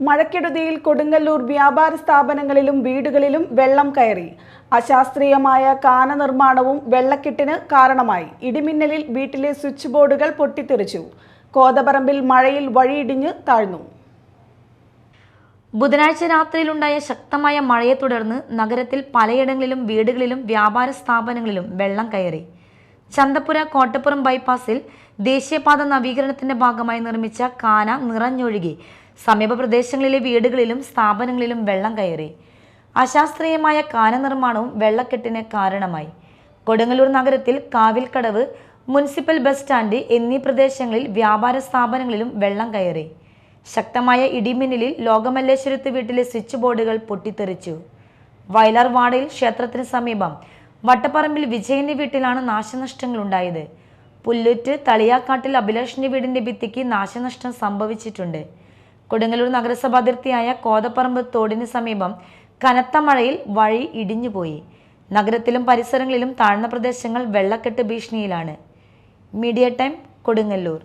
മഴക്കെടുതിയിൽ കൊടുങ്ങല്ലൂർ വ്യാപാര സ്ഥാപനങ്ങളിലും വീടുകളിലും വെള്ളം കയറി. അശാസ്ത്രീയമായ കാന നിർമ്മാണവും വെള്ളക്കെട്ടിന് കാരണമായി. ഇടിമിന്നലിൽ വീട്ടിലെ സ്വിച്ച് ബോർഡുകൾ പൊട്ടിത്തെറിച്ചു. കോതപറമ്പിൽ മഴയിൽ വഴിയിടിഞ്ഞ് താഴ്ന്നു. ബുധനാഴ്ച രാത്രിയിലുണ്ടായ ശക്തമായ മഴയെ തുടർന്ന് നഗരത്തിൽ പലയിടങ്ങളിലും വീടുകളിലും വ്യാപാര സ്ഥാപനങ്ങളിലും വെള്ളം കയറി. ചന്തപ്പുര കോട്ടപ്പുറം ബൈപ്പാസിൽ ദേശീയപാത നവീകരണത്തിന്റെ ഭാഗമായി നിർമ്മിച്ച കാന നിറഞ്ഞൊഴുകി. സമീപ പ്രദേശങ്ങളിലെ വീടുകളിലും സ്ഥാപനങ്ങളിലും വെള്ളം കയറി. അശാസ്ത്രീയമായ കാന നിർമ്മാണവും വെള്ളക്കെട്ടിന് കാരണമായി. കൊടുങ്ങല്ലൂർ നഗരത്തിൽ കാവിൽക്കടവ് മുനിസിപ്പൽ ബസ് സ്റ്റാൻഡ് എന്നീ പ്രദേശങ്ങളിൽ വ്യാപാര സ്ഥാപനങ്ങളിലും വെള്ളം കയറി. ശക്തമായ ഇടിമിന്നലിൽ ലോകമല്ലേശ്വരത്ത് വീട്ടിലെ സ്വിച്ച് ബോർഡുകൾ പൊട്ടിത്തെറിച്ചു. വയലാർ വാടയിൽ ക്ഷേത്രത്തിന് സമീപം വട്ടപ്പറമ്പിൽ വിജയന്റെ വീട്ടിലാണ് നാശനഷ്ടങ്ങൾ ഉണ്ടായത് പുല്ലുറ്റ് തളിയാക്കാട്ടിൽ അഭിലാഷിന്റെ വീടിന്റെ ഭിത്തിക്ക് നാശനഷ്ടം സംഭവിച്ചിട്ടുണ്ട്. കൊടുങ്ങല്ലൂർ നഗരസഭ അതിർത്തിയായ കോതപ്പറമ്പ് തോടിന് സമീപം കനത്ത മഴയിൽ വഴി ഇടിഞ്ഞുപോയി. നഗരത്തിലും പരിസരങ്ങളിലും താഴ്ന്ന പ്രദേശങ്ങൾ വെള്ളക്കെട്ട് ഭീഷണിയിലാണ്. Media time Kodungallur.